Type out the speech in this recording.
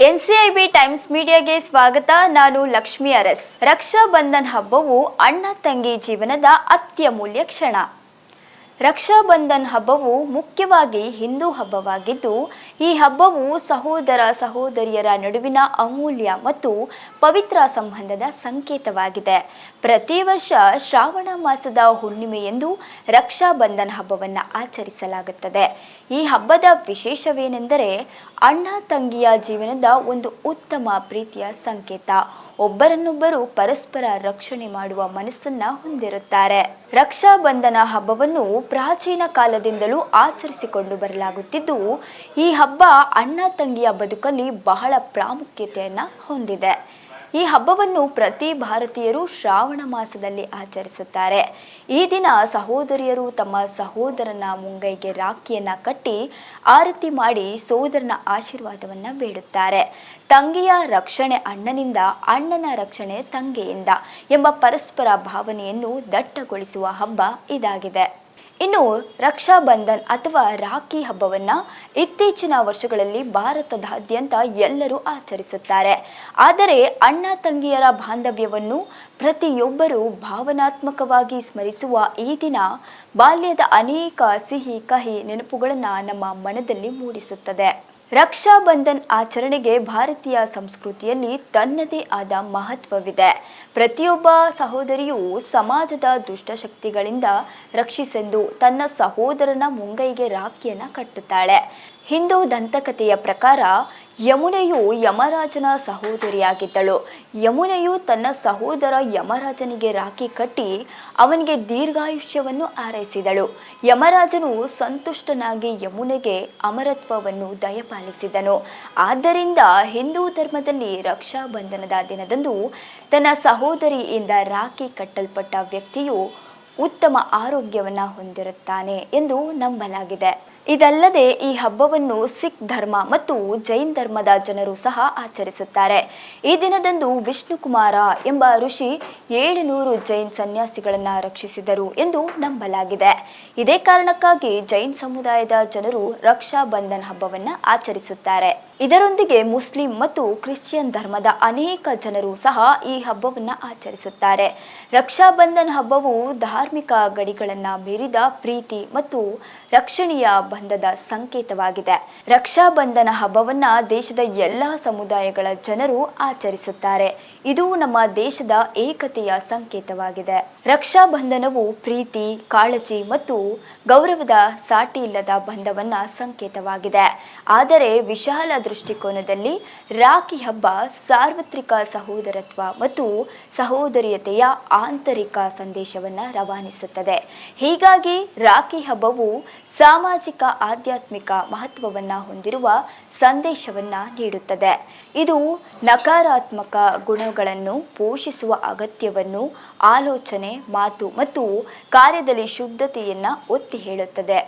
NCIB times ಮೀಡಿಯಾಗೆ ಸ್ವಾಗತ. ನಾನು ಲಕ್ಷ್ಮಿ ಅರಸ್. ರಕ್ಷಾ ಬಂಧನ್ ಹಬ್ಬವು ಅಣ್ಣ ತಂಗಿ ಜೀವನದ ಅತ್ಯಮೂಲ್ಯ ಕ್ಷಣ. ರಕ್ಷಾ ಬಂಧನ್ ಹಬ್ಬವು ಮುಖ್ಯವಾಗಿ ಹಿಂದೂ ಹಬ್ಬವಾಗಿದ್ದು ಈ ಹಬ್ಬವು ಸಹೋದರ ಸಹೋದರಿಯರ ನಡುವಿನ ಅಮೂಲ್ಯ ಮತ್ತು ಪವಿತ್ರ ಸಂಬಂಧದ ಸಂಕೇತವಾಗಿದೆ. ಪ್ರತಿ ವರ್ಷ ಶ್ರಾವಣ ಮಾಸದ ಹುಣ್ಣಿಮೆಯೆಂದು ರಕ್ಷಾ ಬಂಧನ ಹಬ್ಬವನ್ನು ಆಚರಿಸಲಾಗುತ್ತದೆ. ಈ ಹಬ್ಬದ ವಿಶೇಷವೇನೆಂದರೆ ಅಣ್ಣ ತಂಗಿಯ ಜೀವನದ ಒಂದು ಉತ್ತಮ ಪ್ರೀತಿಯ ಸಂಕೇತ. ಒಬ್ಬರನ್ನೊಬ್ಬರು ಪರಸ್ಪರ ರಕ್ಷಣೆ ಮಾಡುವ ಮನಸ್ಸನ್ನ ಹೊಂದಿರುತ್ತಾರೆ. ರಕ್ಷಾ ಬಂಧನ ಹಬ್ಬವನ್ನು ಪ್ರಾಚೀನ ಕಾಲದಿಂದಲೂ ಆಚರಿಸಿಕೊಂಡು ಬರಲಾಗುತ್ತಿದ್ದು, ಈ ಅಣ್ಣ ತಂಗಿಯ ಬದುಕಲ್ಲಿ ಬಹಳ ಪ್ರಾಮುಖ್ಯತೆಯನ್ನ ಹೊಂದಿದೆ. ಈ ಹಬ್ಬವನ್ನು ಪ್ರತಿ ಭಾರತೀಯರು ಶ್ರಾವಣ ಮಾಸದಲ್ಲಿ ಆಚರಿಸುತ್ತಾರೆ. ಈ ದಿನ ಸಹೋದರಿಯರು ತಮ್ಮ ಸಹೋದರನ ಮುಂಗೈಗೆ ರಾಖಿಯನ್ನ ಕಟ್ಟಿ ಆರತಿ ಮಾಡಿ ಸೋದರನ ಆಶೀರ್ವಾದವನ್ನ ಬೇಡುತ್ತಾರೆ. ತಂಗಿಯ ರಕ್ಷಣೆ ಅಣ್ಣನಿಂದ, ಅಣ್ಣನ ರಕ್ಷಣೆ ತಂಗಿಯಿಂದ ಎಂಬ ಪರಸ್ಪರ ಭಾವನೆಯನ್ನು ದಟ್ಟಗೊಳಿಸುವ ಹಬ್ಬ ಇದಾಗಿದೆ. ಇನ್ನು ರಕ್ಷಾ ಬಂಧನ್ ಅಥವಾ ರಾಖಿ ಹಬ್ಬವನ್ನ ಇತ್ತೀಚಿನ ವರ್ಷಗಳಲ್ಲಿ ಭಾರತದಾದ್ಯಂತ ಎಲ್ಲರೂ ಆಚರಿಸುತ್ತಾರೆ. ಆದರೆ ಅಣ್ಣ ತಂಗಿಯರ ಬಾಂಧವ್ಯವನ್ನು ಪ್ರತಿಯೊಬ್ಬರೂ ಭಾವನಾತ್ಮಕವಾಗಿ ಸ್ಮರಿಸುವ ಈ ದಿನ ಬಾಲ್ಯದ ಅನೇಕ ಸಿಹಿ, ಕಹಿ ನೆನಪುಗಳನ್ನು ನಮ್ಮ ಮನದಲ್ಲಿ ಮೂಡಿಸುತ್ತದೆ. ರಕ್ಷಾ ಬಂಧನ್ ಆಚರಣೆಗೆ ಭಾರತೀಯ ಸಂಸ್ಕೃತಿಯಲ್ಲಿ ತನ್ನದೇ ಆದ ಮಹತ್ವವಿದೆ. ಪ್ರತಿಯೊಬ್ಬ ಸಹೋದರಿಯು ಸಮಾಜದ ದುಷ್ಟಶಕ್ತಿಗಳಿಂದ ರಕ್ಷಿಸೆಂದು ತನ್ನ ಸಹೋದರನ ಮುಂಗೈಗೆ ರಾಖಿಯನ್ನು ಕಟ್ಟುತ್ತಾಳೆ. ಹಿಂದೂ ದಂತಕಥೆಯ ಪ್ರಕಾರ ಯಮುನೆಯು ಯಮರಾಜನ ಸಹೋದರಿಯಾಗಿದ್ದಳು. ಯಮುನೆಯು ತನ್ನ ಸಹೋದರ ಯಮರಾಜನಿಗೆ ರಾಖಿ ಕಟ್ಟಿ ಅವನಿಗೆ ದೀರ್ಘಾಯುಷ್ಯವನ್ನು ಆರೈಸಿದಳು ಯಮರಾಜನು ಸಂತುಷ್ಟನಾಗಿ ಯಮುನೆಗೆ ಅಮರತ್ವವನ್ನು ದಯಪಾಲಿಸಿದನು. ಆದ್ದರಿಂದ ಹಿಂದೂ ಧರ್ಮದಲ್ಲಿ ರಕ್ಷಾ ಬಂಧನದ ದಿನದಂದು ತನ್ನ ಸಹೋದರಿಯಿಂದ ರಾಖಿ ಕಟ್ಟಲ್ಪಟ್ಟ ವ್ಯಕ್ತಿಯು ಉತ್ತಮ ಆರೋಗ್ಯವನ್ನು ಹೊಂದಿರುತ್ತಾನೆ ಎಂದು ನಂಬಲಾಗಿದೆ. ಇದಲ್ಲದೆ ಈ ಹಬ್ಬವನ್ನು ಸಿಖ್ ಧರ್ಮ ಮತ್ತು ಜೈನ್ ಧರ್ಮದ ಜನರು ಸಹ ಆಚರಿಸುತ್ತಾರೆ. ಈ ದಿನದಂದು ವಿಷ್ಣುಕುಮಾರ ಎಂಬ ಋಷಿ ಏಳುನೂರು ಜೈನ್ ಸನ್ಯಾಸಿಗಳನ್ನು ರಕ್ಷಿಸಿದರು ಎಂದು ನಂಬಲಾಗಿದೆ. ಇದೇ ಕಾರಣಕ್ಕಾಗಿ ಜೈನ್ ಸಮುದಾಯದ ಜನರು ರಕ್ಷಾ ಬಂಧನ್ ಹಬ್ಬವನ್ನು ಆಚರಿಸುತ್ತಾರೆ. ಇದರೊಂದಿಗೆ ಮುಸ್ಲಿಂ ಮತ್ತು ಕ್ರಿಶ್ಚಿಯನ್ ಧರ್ಮದ ಅನೇಕ ಜನರು ಸಹ ಈ ಹಬ್ಬವನ್ನು ಆಚರಿಸುತ್ತಾರೆ. ರಕ್ಷಾ ಬಂಧನ್ ಹಬ್ಬವು ಧಾರ್ಮಿಕ ಗಡಿಗಳನ್ನು ಮೀರಿದ ಪ್ರೀತಿ ಮತ್ತು ರಕ್ಷಣೆಯ ಬಂಧದ ಸಂಕೇತವಾಗಿದೆ. ರಕ್ಷಾ ಬಂಧನ ಹಬ್ಬವನ್ನು ದೇಶದ ಎಲ್ಲ ಸಮುದಾಯಗಳ ಜನರು ಆಚರಿಸುತ್ತಾರೆ. ಇದು ನಮ್ಮ ದೇಶದ ಏಕತೆಯ ಸಂಕೇತವಾಗಿದೆ. ರಕ್ಷಾ ಬಂಧನವು ಪ್ರೀತಿ, ಕಾಳಜಿ ಮತ್ತು ಗೌರವದ ಸಾಟಿ ಇಲ್ಲದ ಬಂಧವನ್ನ ಸಂಕೇತವಾಗಿದೆ. ಆದರೆ ವಿಶಾಲ ದೃಷ್ಟಿಕೋನದಲ್ಲಿ ರಾಖಿ ಹಬ್ಬ ಸಾರ್ವತ್ರಿಕ ಸಹೋದರತ್ವ ಮತ್ತು ಸಹೋದರಿಯತೆಯ ಆಂತರಿಕ ಸಂದೇಶವನ್ನು ರವಾನಿಸುತ್ತದೆ. ಹೀಗಾಗಿ ರಾಖಿ ಹಬ್ಬವು ಸಾಮಾಜಿಕ, ಆಧ್ಯಾತ್ಮಿಕ ಮಹತ್ವವನ್ನು ಹೊಂದಿರುವ ಸಂದೇಶವನ್ನ ನೀಡುತ್ತದೆ. ಇದು ನಕಾರಾತ್ಮಕ ಗುಣಗಳನ್ನು ಪೋಷಿಸುವ ಅಗತ್ಯವನ್ನು ಆಲೋಚನೆ, ಮಾತು ಮತ್ತು ಕಾರ್ಯದಲ್ಲಿ ಶುದ್ಧತೆಯನ್ನು ಒತ್ತಿ ಹೇಳುತ್ತದೆ.